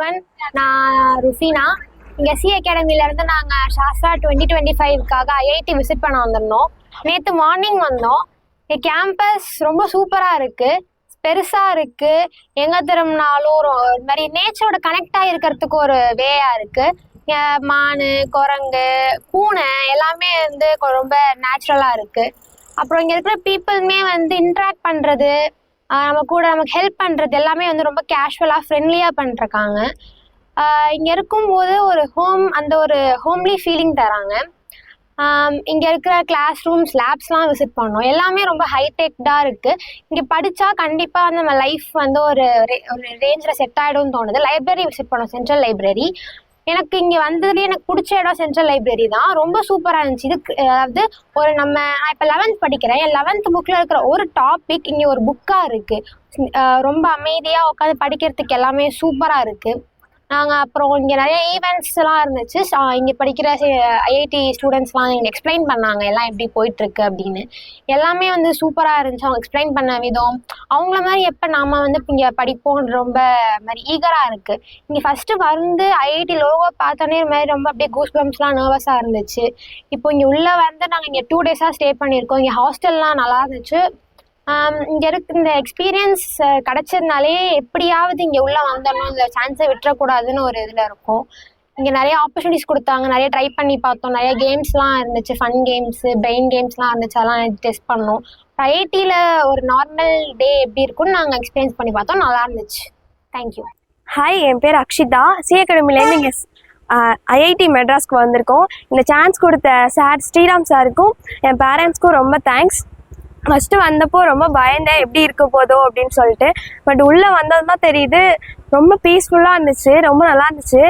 Everyone நான் ருசினா இங்கே C இருந்து நாங்கள் சாஸ்திரா டுவெண்ட்டி டுவெண்ட்டி ஃபைவ்க்காக ஐஐடி விசிட் பண்ண வந்திருந்தோம். நேற்று மார்னிங் வந்தோம். கேம்பஸ் ரொம்ப சூப்பராக இருக்குது பெருசாக இருக்குது எங்கே திரும்பினாலும் ஒரு மாதிரி நேச்சரோட கனெக்ட் ஆகிருக்கிறதுக்கு ஒரு வேயாக இருக்குது மான் குரங்கு பூனை எல்லாமே வந்து ரொம்ப நேச்சுரலாக இருக்குது அப்புறம் இங்கே இருக்கிற பீப்புளுமே வந்து இன்ட்ராக்ட் பண்ணுறது நம்ம கூட நமக்கு ஹெல்ப் பண்ணுறது எல்லாமே வந்து ரொம்ப கேஷுவலாக ஃப்ரெண்ட்லியாக பண்ணிருக்காங்க இங்கே இருக்கும்போது ஒரு ஹோம் அந்த ஒரு ஹோம்லி ஃபீலிங் தராங்க. இங்கே இருக்கிற கிளாஸ் ரூம்ஸ் லேப்ஸ்லாம் விசிட் பண்ணோம். எல்லாமே ரொம்ப ஹைடெக்டாக இருக்குது இங்கே படித்தா கண்டிப்பாக நம்ம லைஃப் வந்து ஒரு ஒரு ரேஞ்சில் செட் ஆகிடும்னு தோணுது. லைப்ரரி விசிட் பண்ணோம் சென்ட்ரல் லைப்ரரி எனக்கு இங்கே வந்ததுலேயே எனக்கு பிடிச்ச இடம் சென்ட்ரல் லைப்ரரி தான். ரொம்ப சூப்பராக இருந்துச்சு. இதுக்கு அதாவது ஒரு நம்ம நான் இப்போ லெவன்த் படிக்கிறேன். என் லெவன்த் புக்கில் இருக்கிற ஒரு டாபிக் இங்கே ஒரு புக்காக இருக்குது ரொம்ப அமைதியாக உட்காந்து படிக்கிறதுக்கு எல்லாமே சூப்பராக இருக்குது நாங்கள் அப்புறம் இங்கே நிறைய ஈவெண்ட்ஸ்லாம் இருந்துச்சு. இங்கே படிக்கிற ஐஐடி ஸ்டூடெண்ட்ஸ்லாம் எங்களுக்கு எக்ஸ்பிளைன் பண்ணாங்க. எல்லாம் எப்படி போயிட்டுருக்கு அப்படின்னு. எல்லாமே வந்து சூப்பராக இருந்துச்சு. அவங்க எக்ஸ்பிளைன் பண்ண விதம் அவங்கள மாதிரி எப்போ நாம வந்து இங்கே படிப்போம் ரொம்ப மாதிரி ஈகராக இருக்குது இங்கே ஃபஸ்ட்டு வந்து ஐஐடி லோகோ பார்த்தோன்னே மாதிரி ரொம்ப அப்படியே கூஸ் பம்ப்ஸ்லாம் நர்வஸாக இருந்துச்சு. இப்போ இங்கே உள்ளே வந்து நாங்கள் இங்கே டூ டேஸாக ஸ்டே பண்ணியிருக்கோம். இங்கே ஹாஸ்டல்லாம் நல்லா இருந்துச்சு. இங்கே இருக்க இந்த எக்ஸ்பீரியன்ஸ் கிடைச்சதுனாலே எப்படியாவது இங்கே உள்ளே வந்துடணும் இந்த சான்ஸை விட்டுறக்கூடாதுன்னு ஒரு இதில் இருக்கும். இங்கே நிறைய ஆப்பர்ச்சுனிட்டிஸ் கொடுத்தாங்க நிறைய ட்ரை பண்ணி பார்த்தோம். நிறைய கேம்ஸ்லாம் இருந்துச்சு ஃபன் கேம்ஸு பிரெயின் கேம்ஸ்லாம் இருந்துச்சு அதெல்லாம் டெஸ்ட் பண்ணோம். ஐஐடியில் ஒரு நார்மல் டே எப்படி இருக்கும்னு நாங்கள் எக்ஸ்பீரியன்ஸ் பண்ணி பார்த்தோம். நல்லா இருந்துச்சு. தேங்க்யூ ஹாய் என் பேர் அக்ஷிதா. சி அகாடமிலேருந்து இங்கே ஐஐடி மெட்ராஸ்க்கு வந்திருக்கோம். இந்த சான்ஸ் கொடுத்த சார் ஸ்ரீராம் சாருக்கும் என் பேரண்ட்ஸ்க்கும் ரொம்ப தேங்க்ஸ் ஃபஸ்ட்டு வந்தப்போ ரொம்ப பயந்தேன் எப்படி இருக்க போதோ? அப்படின்னு சொல்லிட்டு. பட் உள்ளே வந்தது தான் தெரியுது ரொம்ப பீஸ்ஃபுல்லாக இருந்துச்சு ரொம்ப நல்லா இருந்துச்சு.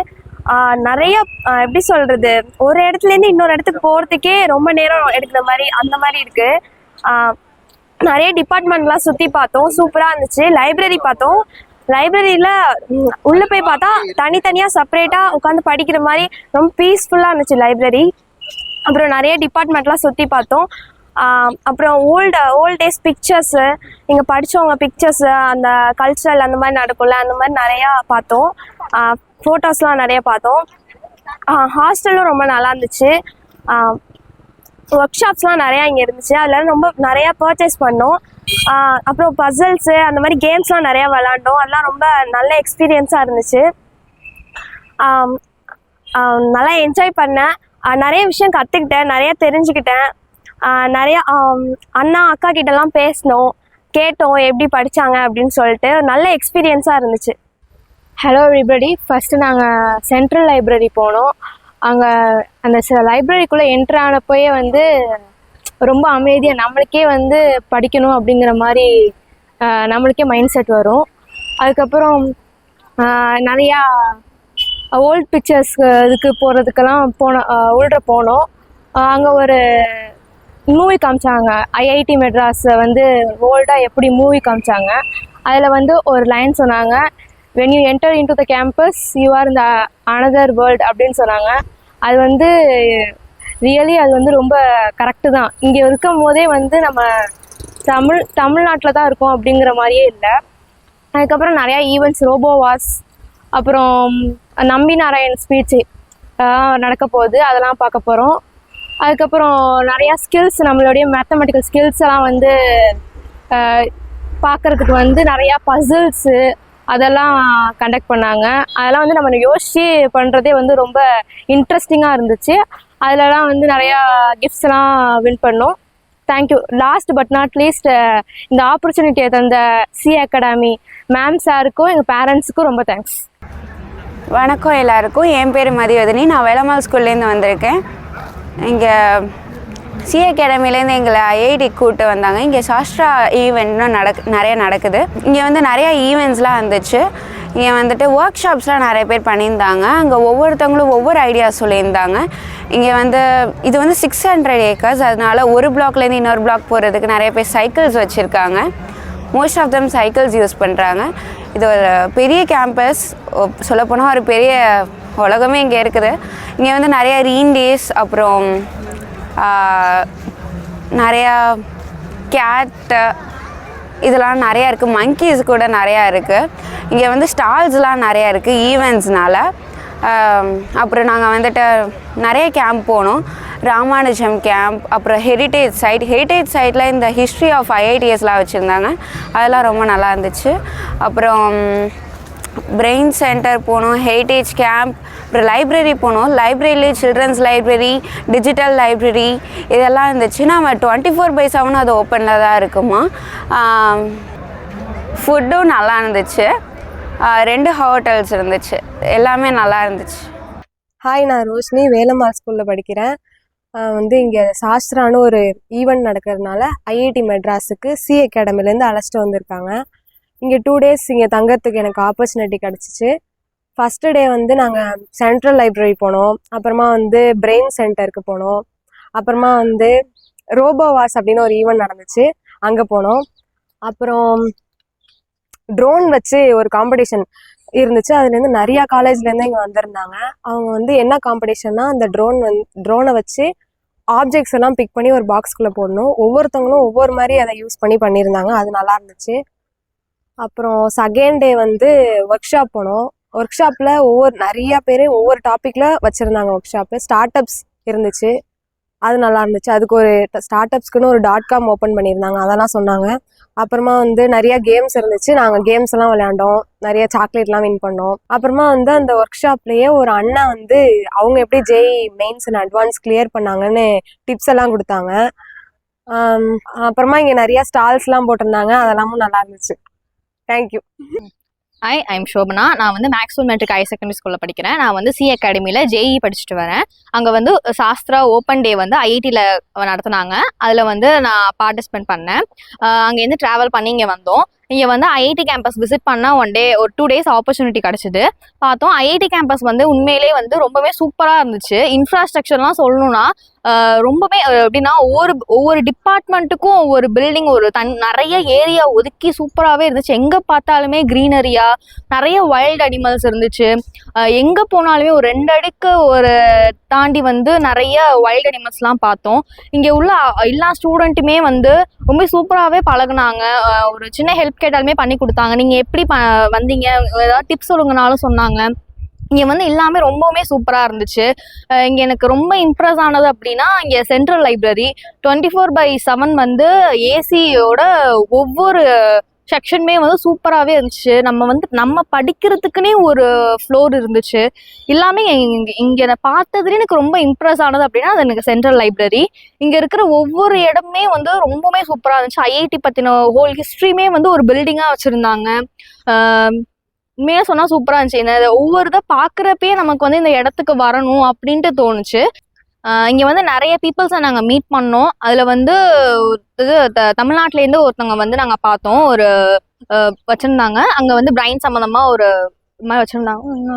நிறைய எப்படி சொல்கிறது ஒரு இடத்துலேருந்து இன்னொரு இடத்துக்கு போகிறதுக்கே ரொம்ப நேரம் எடுக்கிற மாதிரி அந்த மாதிரி இருக்குது நிறைய டிபார்ட்மெண்ட்லாம் சுற்றி பார்த்தோம் சூப்பராக இருந்துச்சு. லைப்ரரி பார்த்தோம். லைப்ரரியில் உள்ளே போய் பார்த்தா தனித்தனியாக செப்பரேட்டாக உட்காந்து படிக்கிற மாதிரி ரொம்ப பீஸ்ஃபுல்லாக இருந்துச்சு லைப்ரரி அப்புறம் நிறைய டிபார்ட்மெண்ட்லாம் சுற்றி பார்த்தோம். அப்புறம் ஓல்டு ஓல்ட் டேஸ் பிக்சர்ஸு இங்கே படித்தவங்க பிக்சர்ஸு அந்த கல்ச்சரல் அந்த மாதிரி நடக்கும்ல அந்த மாதிரி நிறையா பார்த்தோம். ஃபோட்டோஸ்லாம் நிறையா பார்த்தோம். ஹாஸ்டலும் ரொம்ப நல்லா இருந்துச்சு. ஒர்க் ஷாப்ஸ்லாம் நிறையா இங்கே இருந்துச்சு. அதில் ரொம்ப நிறையா பர்ச்சேஸ் பண்ணோம். அப்புறம் பசில்ஸு அந்த மாதிரி கேம்ஸ்லாம் நிறையா விளாண்டோம். அதெல்லாம் ரொம்ப நல்ல எக்ஸ்பீரியன்ஸாக இருந்துச்சு. நல்லா என்ஜாய் பண்ணேன். நிறைய விஷயம் கற்றுக்கிட்டேன் நிறைய தெரிஞ்சுக்கிட்டேன். நிறைய அண்ணா அக்கா கிட்டலாம் பேசினோம். கேட்டோம் எப்படி படித்தாங்க அப்படின்னு சொல்லிட்டு. நல்ல எக்ஸ்பீரியன்ஸாக இருந்துச்சு. ஹலோ எவ்ரிபடி ஃபஸ்ட்டு நாங்கள் சென்ட்ரல் லைப்ரரி போனோம். அங்கே அந்த லைப்ரரிக்குள்ளே என்ட்ரு ஆனப்போயே வந்து ரொம்ப அமைதியாக நம்மளுக்கே வந்து படிக்கணும் அப்படிங்கிற மாதிரி நம்மளுக்கே மைண்ட் செட் வரும். அதுக்கப்புறம் நிறையா ஓல்ட் பிக்சர்ஸ்க்கு இதுக்கு போகிறதுக்கெல்லாம் போனோம் உள்ள போனோம். அங்கே ஒரு மூவி காமிச்சாங்க. ஐஐடி மெட்ராஸை வந்து ஓல்டாக எப்படி மூவி காமிச்சாங்க. அதில் வந்து ஒரு லைன் சொன்னாங்க when you enter into the campus you are இந்த அனதர் வேர்ல்ட் அப்படின்னு சொன்னாங்க. அது வந்து ரியலி அது வந்து ரொம்ப கரெக்டு தான். இங்கே இருக்கும் போதே வந்து நம்ம தமிழ் தமிழ்நாட்டில் தான் இருக்கோம் அப்படிங்கிற மாதிரியே இல்லை. அதுக்கப்புறம் நிறையா ஈவெண்ட்ஸ் ரோபோ வாஸ் அப்புறம் நம்பி நாராயண் ஸ்பீச்சு நடக்க போகுது. அதெல்லாம் பார்க்க போகிறோம் அதுக்கப்புறம் நிறையா ஸ்கில்ஸ் நம்மளுடைய மேத்தமெட்டிக்கல் ஸ்கில்ஸ் எல்லாம் வந்து பார்க்குறதுக்கு வந்து நிறையா பசில்ஸு அதெல்லாம் கண்டக்ட் பண்ணாங்க. அதெல்லாம் வந்து நம்ம யோசித்து பண்ணுறதே வந்து ரொம்ப இன்ட்ரெஸ்டிங்காக இருந்துச்சு. அதிலலாம் வந்து நிறையா கிஃப்ட்ஸ்லாம் வின் பண்ணோம். Thank you last but not least இந்த ஆப்பர்ச்சுனிட்டியை தந்த சி அகாடமி மேம் சாருக்கும் எங்கள் பேரண்ட்ஸுக்கும் ரொம்ப தேங்க்ஸ் வணக்கம் எல்லாருக்கும். என் பேர் மதிவதனி. நான் வேளமால் ஸ்கூல்லேருந்து வந்திருக்கேன். இங்கே சி அகாடமிலேருந்து எங்களை ஐஐடி கூட்டு வந்தாங்க. இங்கே சாஸ்ட்ரா ஈவெண்ட்னும் நடக் நிறைய நடக்குது. இங்கே வந்து நிறையா ஈவெண்ட்ஸ்லாம் வந்துச்சு. இங்கே வந்துட்டு ஒர்க் ஷாப்ஸ்லாம் நிறைய பேர் பண்ணியிருந்தாங்க. அங்கே ஒவ்வொருத்தவங்களும் ஒவ்வொரு ஐடியாஸ் சொல்லியிருந்தாங்க. இங்கே வந்து இது வந்து சிக்ஸ் ஹண்ட்ரட் ஏக்கர்ஸ் அதனால ஒரு பிளாக்லேருந்து இன்னொரு பிளாக் போகிறதுக்கு நிறைய பேர் சைக்கிள்ஸ் வச்சுருக்காங்க. Most of them cycles use பண்ணுறாங்க இது ஒரு பெரிய கேம்பஸ் சொல்லப்போனால் ஒரு பெரிய உலகமே இங்கே இருக்குது. இங்கே வந்து நிறைய ரீன் டேஸ் அப்புறம் நிறையா கேட்டு இதெல்லாம் நிறையா இருக்குது மங்கீஸ் கூட நிறையா இருக்குது இங்கே வந்து ஸ்டால்ஸ்லாம் நிறையா இருக்குது ஈவெண்ட்ஸ்னால அப்புறம் நாங்கள் வந்துட்டு நிறைய கேம்ப் போனோம். ராமானுஜம் கேம்ப் அப்புறம் ஹெரிட்டேஜ் சைட் ஹெரிட்டேஜ் சைட்டில் இந்த ஹிஸ்ட்ரி ஆஃப் ஐஐடிஎஸ்லாம் வச்சுருந்தாங்க. அதெல்லாம் ரொம்ப நல்லா இருந்துச்சு. அப்புறம் பிரெயின் சென்டர் போனோம் ஹெரிட்டேஜ் கேம்ப் அப்புறம் லைப்ரரி போனோம் லைப்ரரியிலே சில்ட்ரன்ஸ் லைப்ரரி டிஜிட்டல் லைப்ரரி இதெல்லாம் இருந்துச்சு. நம்ம டுவெண்ட்டி ஃபோர் பை செவன் அது ஓப்பனில் தான் இருக்குமா? ஃபுட்டும் நல்லா இருந்துச்சு. ரெண்டு ஹோட்டல்ஸ் இருந்துச்சு. எல்லாமே நல்லா இருந்துச்சு. ஹாய் நான் ரோஷினி வேலம்மாள் ஸ்கூலில் படிக்கிறேன். வந்து இங்கே சாஸ்திரான்னு ஒரு ஈவெண்ட் நடக்கிறதுனால ஐஐடி மெட்ராஸுக்கு சி அகாடமிலேருந்து அழைச்சிட்டு வந்திருக்காங்க. இங்கே டூ டேஸ் இங்கே தங்கறதுக்கு எனக்கு ஆப்பர்ச்சுனிட்டி கிடச்சிச்சு. ஃபஸ்ட்டு டே வந்து நாங்கள் சென்ட்ரல் லைப்ரரி போனோம். அப்புறமா வந்து பிரெயின் சென்டருக்கு போனோம். அப்புறமா வந்து ரோபோ வாஸ் அப்படின்னு ஒரு ஈவெண்ட் நடந்துச்சு. அங்கே போனோம். அப்புறம் ட்ரோன் வச்சு ஒரு காம்படிஷன் இருந்துச்சு. அதுலேருந்து நிறையா காலேஜ்லேருந்து இங்கே வந்திருந்தாங்க. அவங்க வந்து என்ன காம்படிஷன்னா அந்த ட்ரோன் வந் ட்ரோனை வச்சு ஆப்ஜெக்ட்ஸ் எல்லாம் பிக் பண்ணி ஒரு பாக்ஸ்குள்ளே போடணும். ஒவ்வொருத்தவங்களும் ஒவ்வொரு மாதிரி அதை யூஸ் பண்ணி பண்ணியிருந்தாங்க. அது நல்லா இருந்துச்சு. அப்புறம் செகண்ட் டே வந்து ஒர்க் ஷாப் போனோம். ஒர்க் ஷாப்பில் ஒவ்வொரு நிறையா பேர் ஒவ்வொரு டாப்பிக்கில் வச்சுருந்தாங்க ஒர்க் ஷாப்பு ஸ்டார்ட் அப்ஸ் இருந்துச்சு. அது நல்லா இருந்துச்சு. அதுக்கு ஒரு ஸ்டார்ட் அப்ஸ்க்குன்னு ஒரு டாட் காம் ஓப்பன் பண்ணியிருந்தாங்க அதெல்லாம் சொன்னாங்க. அப்புறமா வந்து நிறைய கேம்ஸ் இருந்துச்சு. நாங்கள் கேம்ஸ் எல்லாம் விளையாண்டோம். நிறைய சாக்லேட்லாம் வின் பண்ணோம். அப்புறமா வந்து அந்த ஒர்க் ஷாப்லேயே ஒரு அண்ணா வந்து அவங்க எப்படி JEE mains and advance clear பண்ணாங்கன்னு டிப்ஸ் எல்லாம் கொடுத்தாங்க. அப்புறமா இங்கே நிறைய ஸ்டால்ஸ்லாம் போட்டிருந்தாங்க. அதெல்லாமும் நல்லா இருந்துச்சு. தேங்க்யூ ஐ ஐம் ஷோபனா நான் வந்து மேக்ஸிமம் மெட்ரிக் ஹையர் செகண்டரி ஸ்கூலில் படிக்கிறேன். நான் வந்து சி அகாடமியில் ஜேஇ படிச்சுட்டு வரேன். அங்கே வந்து சாஸ்திரா ஓப்பன் டே வந்து ஐஐடியில் நடத்துனாங்க. அதில் வந்து நான் பார்ட்டிசிபேட் பண்ணேன். அங்கேருந்து ட்ராவல் பண்ணி இங்கே வந்தோம். இங்கே வந்து ஐஐடி கேம்பஸ் விசிட் பண்ணால் ஒன் டே ஒரு டூ டேஸ் ஆப்பர்ச்சுனிட்டி கிடச்சிது. பார்த்தோம் ஐஐடி கேம்பஸ் வந்து உண்மையிலே வந்து ரொம்பவே சூப்பராக இருந்துச்சு. இன்ஃப்ராஸ்ட்ரக்சர்லாம் சொல்லணும்னா ரொம்பவே எப்படின்னா ஒவ்வொரு ஒவ்வொரு டிபார்ட்மெண்ட்டுக்கும் ஒவ்வொரு பில்டிங் ஒரு தன் நிறைய ஏரியா ஒதுக்கி சூப்பராகவே இருந்துச்சு. எங்கே பார்த்தாலுமே க்ரீனரியா நிறைய வைல்டு அனிமல்ஸ் இருந்துச்சு. எங்கே போனாலுமே ஒரு ரெண்டு அடுக்கு ஒரு தாண்டி வந்து நிறைய வைல்டு அனிமல்ஸ்லாம் பார்த்தோம். இங்கே உள்ள எல்லா ஸ்டூடெண்ட்டுமே வந்து ரொம்ப சூப்பராகவே பழகுனாங்க. ஒரு சின்ன ஹெல்ப் கேட்டாலுமே பண்ணி கொடுத்தாங்க. நீங்கள் எப்படி ப வந்தீங்க? ஏதாவது டிப்ஸ் சொல்லுங்கனாலும் சொன்னாங்க. இங்கே வந்து எல்லாமே ரொம்பவுமே சூப்பராக இருந்துச்சு. இங்கே எனக்கு ரொம்ப இம்ப்ரெஸ் ஆனது அப்படின்னா இங்கே central library twenty four by seven வந்து ஏசியோட ஒவ்வொரு செக்ஷனுமே வந்து சூப்பராகவே இருந்துச்சு. நம்ம வந்து நம்ம படிக்கிறதுக்குனே ஒரு ஃப்ளோர் இருந்துச்சு. எல்லாமே இங்கே இங்கே நான் பார்த்ததுலேயே எனக்கு ரொம்ப இம்ப்ரெஸ் ஆனது அப்படின்னா அது எனக்கு சென்ட்ரல் லைப்ரரி இங்கே இருக்கிற ஒவ்வொரு இடமே வந்து ரொம்பவுமே சூப்பராக இருந்துச்சு. ஐஐடி பற்றின ஹோல் ஹிஸ்ட்ரியுமே வந்து ஒரு பில்டிங்காக வச்சுருந்தாங்க. உண்மையாக சொன்னால் சூப்பராக இருந்துச்சு. என்ன ஒவ்வொரு இதை பார்க்குறப்பே நமக்கு வந்து இந்த இடத்துக்கு வரணும் அப்படின்ட்டு தோணுச்சு. இங்கே வந்து நிறைய பீப்புள்ஸை நாங்கள் மீட் பண்ணோம். அதில் வந்து இது த- தமிழ்நாட்டிலேருந்து ஒருத்தவங்க வந்து நாங்கள் பார்த்தோம். ஒரு வச்சுருந்தாங்க. அங்கே வந்து பிரைன் சம்மந்தமாக ஒரு இது மாதிரி வச்சுருந்தாங்க.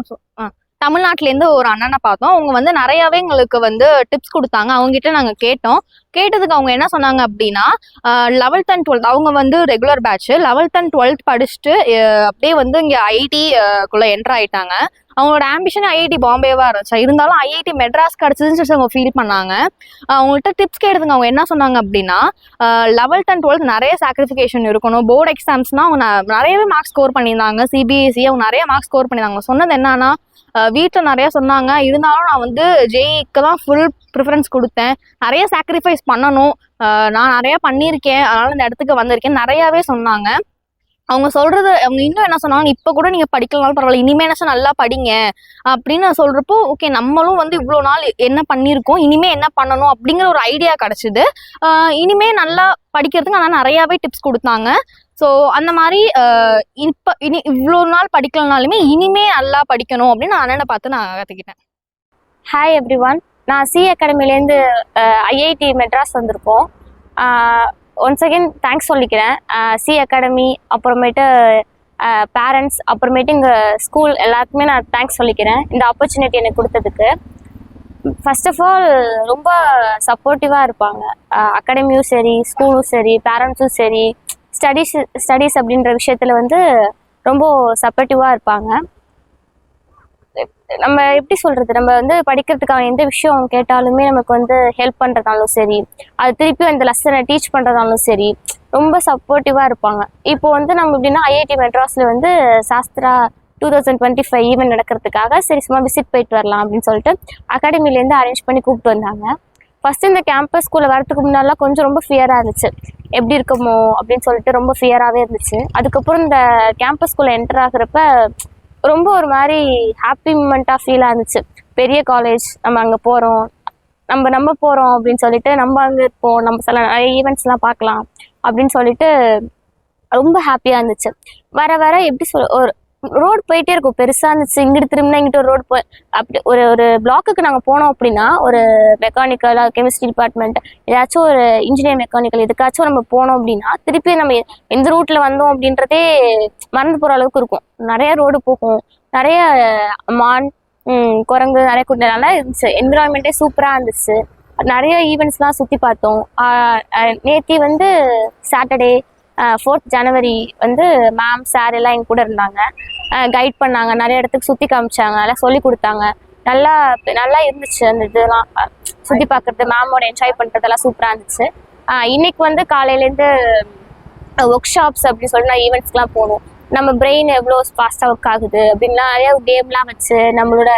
தமிழ்நாட்டிலேருந்து ஒரு அண்ணனை பார்த்தோம். அவங்க வந்து நிறையாவே எங்களுக்கு வந்து டிப்ஸ் கொடுத்தாங்க. அவங்ககிட்ட நாங்கள் கேட்டோம். கேட்டதுக்கு அவங்க என்ன சொன்னாங்க அப்படின்னா லெவல்த் அண்ட் டுவெல்த் அவங்க வந்து regular batch eleventh and twelfth படிச்சுட்டு அப்படியே வந்து இங்கே ஐடி குள்ளே என்ட்ரு ஆயிட்டாங்க. அவங்களோட ஆம்பிஷன் ஐஐடி பாம்பேவா இருந்துச்சு. இருந்தாலும் ஐஐடி மெட்ராஸ் கிடச்சதுன்னு சொல்லி அவங்க ஃபீல் பண்ணாங்க. அவங்கள்ட்ட டிப்ஸ் கேட்டதுங்க. அவங்க என்ன சொன்னாங்க அப்படின்னா லெவல்த் அண்ட் டுவெல்த் நிறைய சாக்ரிஃபிகேஷன் இருக்கணும். போர்டு எக்ஸாம்ஸ்னால் அவங்க நிறையவே மார்க்ஸ் ஸ்கோர் பண்ணியிருந்தாங்க. சிபிஎஸ்சி அவங்க நிறைய மார்க்ஸ் ஸ்கோர் பண்ணியிருந்தாங்க. அவங்க சொன்னது என்னன்னா வீட்டில் நிறைய சொன்னாங்க. இருந்தாலும் நான் வந்து ஜேஇக்கு தான் ஃபுல் ப்ரிஃபரன்ஸ் கொடுத்தேன். நிறைய சாக்ரிஃபைஸ் பண்ணணும். நான் நிறையா பண்ணியிருக்கேன். அதனால் இந்த இடத்துக்கு வந்திருக்கேன். நிறையாவே சொன்னாங்க. அவங்க சொல்றது அவங்க இன்னும் என்ன சொன்னாங்க இப்போ கூட நீங்க படிக்கலனாலும் பரவாயில்ல இனிமே என்ன நல்லா படிங்க. அப்படின்னு சொல்றப்போ ஓகே நம்மளும் வந்து இவ்வளோ நாள் என்ன பண்ணியிருக்கோம் இனிமே என்ன பண்ணணும்? அப்படிங்கிற ஒரு ஐடியா கிடைச்சிது. இனிமே நல்லா படிக்கிறதுக்கு ஆனால் நிறையாவே டிப்ஸ் கொடுத்தாங்க. ஸோ அந்த மாதிரி இப்போ இனி இவ்வளோ நாள் படிக்கலனாலுமே இனிமே நல்லா படிக்கணும் அப்படின்னு நான் அண்ணனை பார்த்து நான் கற்றுக்கிட்டேன் ஹாய் எவ்ரி ஒன் நான் சி அகாடமிலேருந்து ஐஐடி மெட்ராஸ் வந்திருக்கோம். ஒன்ஸ் அகெயின் தேங்க்ஸ் சொல்லிக்கிறேன். சி அகாடமி அப்புறமேட்டு பேரண்ட்ஸ் அப்புறமேட்டு இங்கே ஸ்கூல் எல்லாருக்குமே நான் தேங்க்ஸ் சொல்லிக்கிறேன். இந்த ஆப்பர்ச்சுனிட்டி எனக்கு கொடுத்ததுக்கு. ஃபர்ஸ்ட் ஆஃப் ஆல் ரொம்ப சப்போர்ட்டிவாக இருப்பாங்க. அகாடமியும் சரி ஸ்கூலும் சரி பேரண்ட்ஸும் சரி ஸ்டடீஸ் ஸ்டடீஸ் அப்படின்ற விஷயத்தில் வந்து ரொம்ப சப்போர்ட்டிவாக இருப்பாங்க. நம்ம எப்படி சொல்றது? நம்ம வந்து படிக்கிறதுக்கான எந்த விஷயம் கேட்டாலுமே நமக்கு வந்து ஹெல்ப் பண்றதாலும் சரி அது திருப்பி அந்த லெசனை டீச் பண்றதாலும் சரி ரொம்ப சப்போர்ட்டிவா இருப்பாங்க. இப்போ வந்து நம்ம எப்படின்னா ஐஐடி மெட்ராஸில் வந்து Shaastra two thousand twenty five event நடக்கிறதுக்காக சரி சும்மா விசிட் போயிட்டு வரலாம் அப்படின்னு சொல்லிட்டு அகாடமிலேருந்து அரேஞ்ச் பண்ணி கூப்பிட்டு வந்தாங்க. ஃபஸ்ட்டு இந்த கேம்பஸ் ஸ்கூலில் வரதுக்கு முன்னாடிலாம் கொஞ்சம் ரொம்ப ஃபியராக இருந்துச்சு. எப்படி இருக்குமோ அப்படின்னு சொல்லிட்டு ரொம்ப ஃபியராகவே இருந்துச்சு. அதுக்கப்புறம் இந்த கேம்பஸ் ஸ்கூலில் என்டர் ஆகுறப்ப ரொம்ப ஒரு மாதிரி ஹாப்பி மூமெண்ட்டாக ஃபீலாக இருந்துச்சு. பெரிய காலேஜ் நம்ம அங்கே போகிறோம் நம்ம நம்ம போகிறோம் அப்படின்னு சொல்லிட்டு நம்ம அங்கே இருப்போம். நம்ம சில நிறைய ஈவெண்ட்ஸ்லாம் பார்க்கலாம் அப்படின்னு சொல்லிட்டு ரொம்ப ஹாப்பியாக இருந்துச்சு. வர வர எப்படி சொல் ஒரு ரோடு போயிட்டே இருக்கும். பெருசாக இருந்துச்சு. இங்கிட்டு திரும்பினா இங்கிட்ட ஒரு ரோடு போய் அப்படி ஒரு ஒரு பிளாக்குக்கு நாங்கள் போனோம் அப்படின்னா ஒரு மெக்கானிக்கல் கெமிஸ்ட்ரி டிபார்ட்மெண்ட் ஏதாச்சும் ஒரு இன்ஜினியர் மெக்கானிக்கல் எதுக்காச்சும் நம்ம போனோம் அப்படின்னா திருப்பி நம்ம எந்த ரூட்டில் வந்தோம் அப்படின்றதே மறந்து போகிற அளவுக்கு இருக்கும். நிறைய ரோடு போகும். நிறைய மான் குரங்கு நிறைய கூட்டம் நல்லா இருந்துச்சு. என்விரான்மெண்ட்டே சூப்பராக இருந்துச்சு. நிறைய ஈவெண்ட்ஸ்லாம் சுற்றி பார்த்தோம். நேத்தி வந்து சாட்டர்டே ஃபோர்த் ஜனவரி வந்து மேம் சார் எல்லாம் எங்க கூட இருந்தாங்க. கைட் பண்ணாங்க. நிறைய இடத்துக்கு சுற்றி காமிச்சாங்க. நல்லா சொல்லி கொடுத்தாங்க. நல்லா நல்லா இருந்துச்சு அந்த இதெல்லாம். சுற்றி பார்க்குறது மேமோட என்ஜாய் பண்ணுறதெல்லாம் சூப்பராக இருந்துச்சு. இன்னைக்கு வந்து காலையிலேருந்து ஒர்க் ஷாப்ஸ் அப்படி சொல்லி நான் ஈவெண்ட்ஸ்க்குலாம் போகணும். நம்ம பிரெயின் எவ்வளோ ஃபாஸ்ட்டாக ஒர்க் ஆகுது அப்படின்லாம் நிறைய கேம்லாம் வச்சு நம்மளோட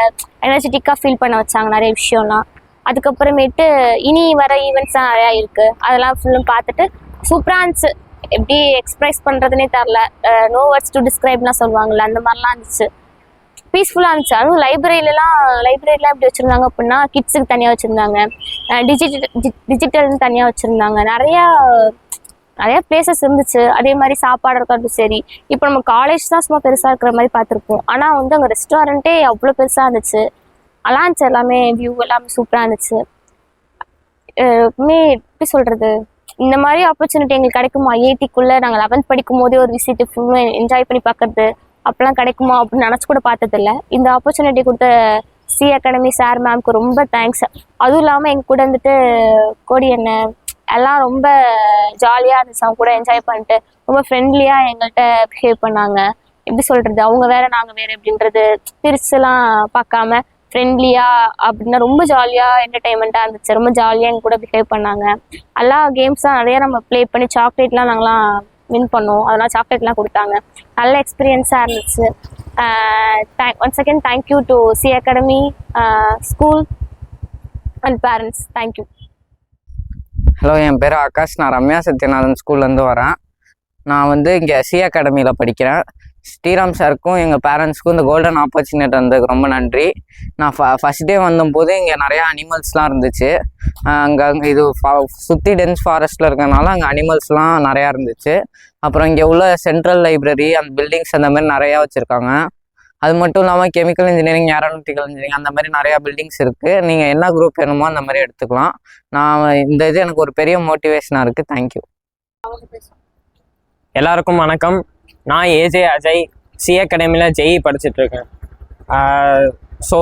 எனர்ஜெட்டிக்காக ஃபீல் பண்ண வச்சாங்க நிறைய விஷயம்லாம். அதுக்கப்புறமேட்டு இனி வர ஈவெண்ட்ஸ்லாம் நிறையா இருக்குது அதெல்லாம் ஃபுல்லும் பார்த்துட்டு சூப்பராக இருந்துச்சு. எப்படி எக்ஸ்பிரஸ் பண்ணுறதுனே தெரில. நோ வேர்ட்ஸ் டு டிஸ்கிரைப்லாம் சொல்லுவாங்கல்ல அந்த மாதிரிலாம் இருந்துச்சு. பீஸ்ஃபுல்லாக இருந்துச்சு. அதுவும் லைப்ரரியிலலாம் லைப்ரரிலாம் எப்படி வச்சுருந்தாங்க அப்படின்னா கிட்ஸுக்கு தனியாக வச்சுருந்தாங்க. டிஜிட்டல் டிஜிட்டல்னு தனியாக வச்சுருந்தாங்க. நிறையா நிறையா பிளேசஸ் இருந்துச்சு. அதே மாதிரி சாப்பாடு இருக்கிறதும் சரி. இப்போ நம்ம காலேஜ் தான் சும்மா பெருசாக இருக்கிற மாதிரி பார்த்துருப்போம். ஆனால் வந்து அங்கே ரெஸ்டாரண்ட்டே அவ்வளோ பெருசாக இருந்துச்சு. நல்லா இருந்துச்சு எல்லாமே வியூ எல்லாமே சூப்பராக இருந்துச்சு. எப்பவுமே எப்படி சொல்கிறது இந்த மாதிரி ஆப்பர்ச்சுனிட்டி எங்களுக்கு கிடைக்குமா? ஐஐடிக்குள்ளே நாங்கள் லெவன்த் படிக்கும் போதே ஒரு விசிட் ஃபுல்லும் என்ஜாய் பண்ணி பார்க்கறது அப்போலாம் கிடைக்குமா அப்படின்னு நினச்சி கூட பார்த்ததில்ல. இந்த ஆப்பர்ச்சுனிட்டி கொடுத்த சி அகாடமி சார் மேம்க்கு ரொம்ப தேங்க்ஸ் அதுவும் இல்லாமல் எங்க கூட வந்துட்டு கோடி என்ன எல்லாம் ரொம்ப ஜாலியாக இருந்துச்சு. அவங்க கூட என்ஜாய் பண்ணிட்டு ரொம்ப ஃப்ரெண்ட்லியாக எங்கள்கிட்ட பிஹேவ் பண்ணாங்க. எப்படி சொல்கிறது அவங்க வேற நாங்கள் வேற அப்படின்றது பிரிச்சுலாம் பார்க்காம ஃப்ரெண்ட்லியாக அப்படின்னா ரொம்ப ஜாலியாக என்டர்டைன்மெண்ட்டாக இருந்துச்சு. ரொம்ப ஜாலியாக எங்க கூட பிஹேவ் பண்ணாங்க. எல்லா கேம்ஸ்லாம் நிறைய நம்ம ப்ளே பண்ணி சாக்லேட்லாம் நாங்களாம் வின் பண்ணோம். அதெல்லாம் சாக்லேட்லாம் கொடுத்தாங்க. நல்ல எக்ஸ்பீரியன்ஸாக இருந்துச்சு. One second thank you to C academy school and parents thank you hello என் பேர் ஆகாஷ். நான் ரம்யா சத்யநாதன் ஸ்கூல்லேருந்து வரேன். நான் வந்து இங்கே சி அகாடமியில் படிக்கிறேன். ஸ்ரீராம் சாருக்கும் எங்கள் பேரண்ட்ஸ்க்கும் இந்த கோல்டன் ஆப்பர்ச்சுனிட்டி வந்ததுக்கு ரொம்ப நன்றி. நான் ஃப ஃபஸ்ட் டே வந்தபோது இங்கே நிறையா அனிமல்ஸ்லாம் இருந்துச்சு. அங்கே அங்கே இது ஃபா சுற்றி டென்ஸ் ஃபாரஸ்ட்டில் இருக்கறனால அங்கே அனிமல்ஸ்லாம் நிறையா இருந்துச்சு. அப்புறம் இங்கே உள்ள சென்ட்ரல் லைப்ரரி அந்த பில்டிங்ஸ் அந்த மாதிரி நிறையா வச்சுருக்காங்க. அது மட்டும் இல்லாமல் கெமிக்கல் இன்ஜினியரிங் ஏரோநாட்டிக்கல் இன்ஜினியரிங் அந்த மாதிரி நிறையா பில்டிங்ஸ் இருக்குது நீங்கள் என்ன குரூப் வேணுமோ அந்த மாதிரி எடுத்துக்கலாம். நான் இந்த இது எனக்கு ஒரு பெரிய மோட்டிவேஷனாக இருக்குது தேங்க்யூ எல்லாருக்கும் வணக்கம். நான் ஏஜே அஜய் சி அகாடமியில் ஜெய் படிச்சுட்ருக்கேன் ஸோ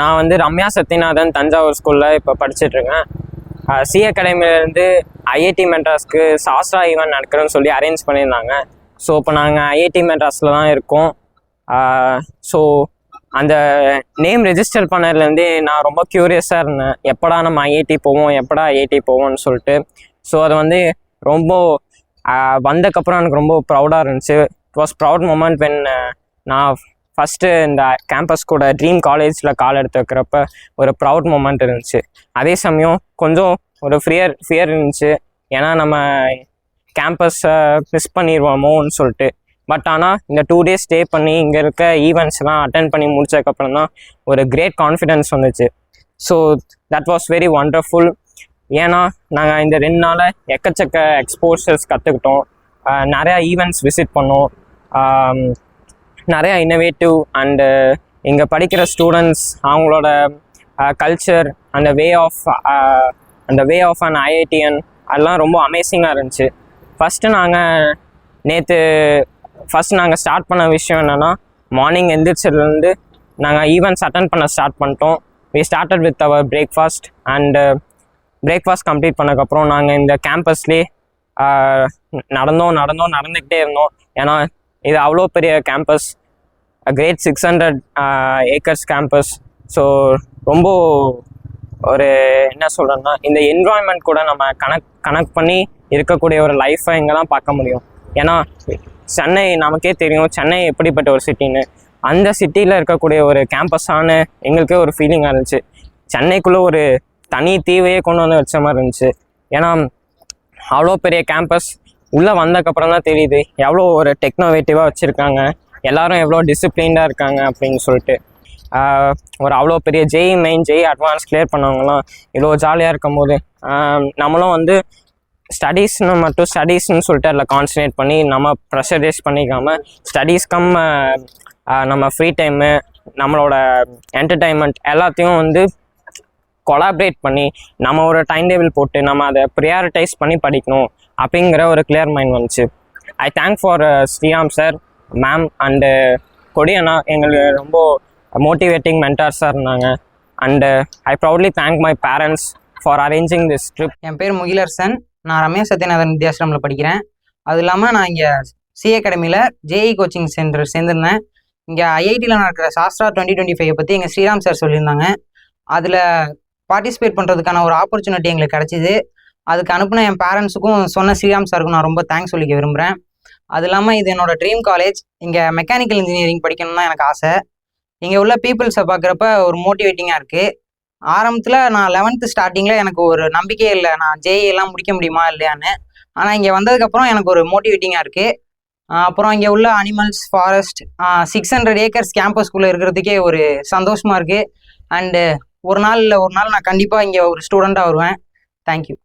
நான் வந்து ரம்யா சத்யநாதன் தஞ்சாவூர் ஸ்கூலில் இப்போ படிச்சுட்ருக்கேன் சி அகாடமிலேருந்து ஐஐடி மெட்ராஸ்க்கு சாஸ்ரா ஈவெண்ட் நடக்கிறேன்னு சொல்லி அரேஞ்ச் பண்ணியிருந்தாங்க. ஸோ இப்போ நாங்கள் ஐஐடி மெட்ராஸில் தான் இருக்கோம். ஸோ அந்த நேம் ரெஜிஸ்டர் பண்ணதுலேருந்தே நான் ரொம்ப க்யூரியஸாக இருந்தேன். எப்படா நம்ம ஐஐடி போவோம்? எப்படா ஐஐடி போவோம்னு சொல்லிட்டு. ஸோ அது வந்து ரொம்ப வந்ததுக்கப்புறம் வந்தக்கப்புறம் எனக்கு ரொம்ப ப்ரௌடாக இருந்துச்சு. It was proud moment when நான் ஃபஸ்ட்டு இந்த கேம்பஸ் கூட ட்ரீம் காலேஜில் கால் எடுத்து வைக்கிறப்ப ஒரு ப்ரௌட் மூமெண்ட் இருந்துச்சு. அதே சமயம் கொஞ்சம் ஒரு ஃபியர் ஃபியர் இருந்துச்சு. ஏன்னா நம்ம கேம்பஸை மிஸ் பண்ணிடுவோமோன்னு சொல்லிட்டு. பட் ஆனால் இந்த டூ டேஸ் ஸ்டே பண்ணி இங்கே இருக்க ஈவெண்ட்ஸ்லாம் அட்டன் பண்ணி முடிச்சதுக்கப்புறம் தான் ஒரு கிரேட் கான்ஃபிடென்ஸ் வந்துச்சு. So that was very wonderful ஏன்னா நாங்கள் இந்த ரெண்டு நாளில் எக்கச்சக்க எக்ஸ்போஷர்ஸ் கற்றுக்கிட்டோம் நிறையா ஈவெண்ட்ஸ் விசிட் பண்ணோம். நிறையா இன்னோவேட்டிவ் அண்டு இங்கே படிக்கிற ஸ்டூடெண்ட்ஸ் அவங்களோட கல்ச்சர் அந்த வே ஆஃப் அந்த வே ஆஃப் அண்ட் ஐஐடிஎன் அதெல்லாம் ரொம்ப அமேசிங்காக இருந்துச்சு. ஃபஸ்ட்டு நாங்கள் நேற்று ஃபஸ்ட் நாங்கள் ஸ்டார்ட் பண்ண விஷயம் என்னென்னா மார்னிங் எந்திரிச்சதுலேருந்து நாங்கள் ஈவெண்ட்ஸ் அட்டன் பண்ண ஸ்டார்ட் பண்ணிட்டோம். We started with our breakfast and breakfast complete பண்ணதுக்கப்புறம் நாங்கள் இந்த கேம்பஸ்லேயே நடந்தோம் நடந்தோம் நடந்துக்கிட்டே இருந்தோம். ஏன்னா இது அவ்வளோ பெரிய campus great six hundred acres campus so ரொம்ப ஒரு என்ன சொல்கிறேன்னா இந்த என்வாயன்மெண்ட் கூட நம்ம கனெக்ட் கனெக்ட் பண்ணி இருக்கக்கூடிய ஒரு லைஃப்பை இங்கெல்லாம் பார்க்க முடியும். ஏன்னா சென்னை நமக்கே தெரியும் சென்னை எப்படிப்பட்ட ஒரு சிட்டின்னு அந்த சிட்டியில் இருக்கக்கூடிய ஒரு கேம்பஸான எங்களுக்கே ஒரு ஃபீலிங்காக இருந்துச்சு. சென்னைக்குள்ளே ஒரு தனி தீவையே கொண்டு வந்து வச்ச மாதிரி இருந்துச்சு. ஏன்னா அவ்வளோ பெரிய கேம்பஸ் உள்ளே வந்ததுக்கப்புறம் தான் தெரியுது. எவ்வளோ ஒரு டெக்னோவேட்டிவாக வச்சுருக்காங்க. எல்லாரும் எவ்வளோ டிசிப்ளின்டாக இருக்காங்க அப்படின்னு சொல்லிட்டு. ஒரு அவ்வளோ பெரிய JEE main JEE advance clear பண்ணவங்களாம் இவ்வளோ ஜாலியாக இருக்கும் போது நம்மளும் வந்து ஸ்டடீஸ்னு மட்டும் ஸ்டடீஸ்னு சொல்லிட்டு அதில் கான்சன்ட்ரேட் பண்ணி நம்ம ப்ரெஷரைஸ் பண்ணிக்காமல் ஸ்டடீஸ் கம் நம்ம ஃப்ரீ டைமு நம்மளோட என்டர்டைன்மெண்ட் எல்லாத்தையும் வந்து கொலாபரேட் பண்ணி நம்ம ஒரு டைம் டேபிள் போட்டு நம்ம அதை ப்ரியாரிட்டைஸ் பண்ணி படிக்கணும் அப்படிங்கிற ஒரு கிளியர் மைண்ட் வந்துச்சு. I thank for Sriram sir ma'am and கொடியண்ணா எங்களுக்கு ரொம்ப மோட்டிவேட்டிங் மென்டார்ஸாக இருந்தாங்க. And I proudly thank my parents for arranging this trip என் பேர் முகிலர்சன். நான் ரமேஷ் சத்யநாதன் வித்யாசிரமில் படிக்கிறேன். அது இல்லாமல் நான் இங்கே சி அகாடமியில் ஜேஇ கோச்சிங் சென்டர் சேர்ந்துருந்தேன். இங்கே ஐஐடியில் நடக்கிற சாஸ்திரா டுவெண்ட்டி டுவெண்ட்டி ஃபைவ் பற்றி எங்கள் ஸ்ரீராம் சார் சொல்லியிருந்தாங்க. அதில் பார்ட்டிசிபேட் பண்ணுறதுக்கான ஒரு ஆப்பர்ச்சுனிட்டி எங்களுக்கு கிடச்சிது. அதுக்கு அனுப்பின என் பேரண்ட்ஸுக்கும் சொன்ன ஸ்ரீராம் சாருக்கும் நான் ரொம்ப தேங்க்ஸ் சொல்லிக்க விரும்புகிறேன் அது இல்லாமல் இது என்னோடய ட்ரீம் காலேஜ் இங்கே மெக்கானிக்கல் இன்ஜினியரிங் படிக்கணும்னு தான் எனக்கு ஆசை. இங்கே உள்ள பீப்புள்ஸை பார்க்குறப்ப ஒரு மோட்டிவேட்டிங்காக இருக்குது ஆரம்பத்தில் நான் லெவன்த்து ஸ்டார்டிங்கில் எனக்கு ஒரு நம்பிக்கையே இல்லை. நான் ஜேஇ எல்லாம் முடிக்க முடியுமா இல்லையான்னு. ஆனால் இங்கே வந்ததுக்கப்புறம் எனக்கு ஒரு மோட்டிவேட்டிங்காக இருக்குது அப்புறம் இங்கே உள்ள animals forest six hundred acres கேம்பஸ்குள்ளே இருக்கிறதுக்கே ஒரு சந்தோஷமாக இருக்குது அண்டு ஒரு நாள் இல்லை ஒரு நாள் நான் கண்டிப்பாக இங்கே ஒரு ஸ்டூடெண்ட்டாக வருவேன். தேங்க்யூ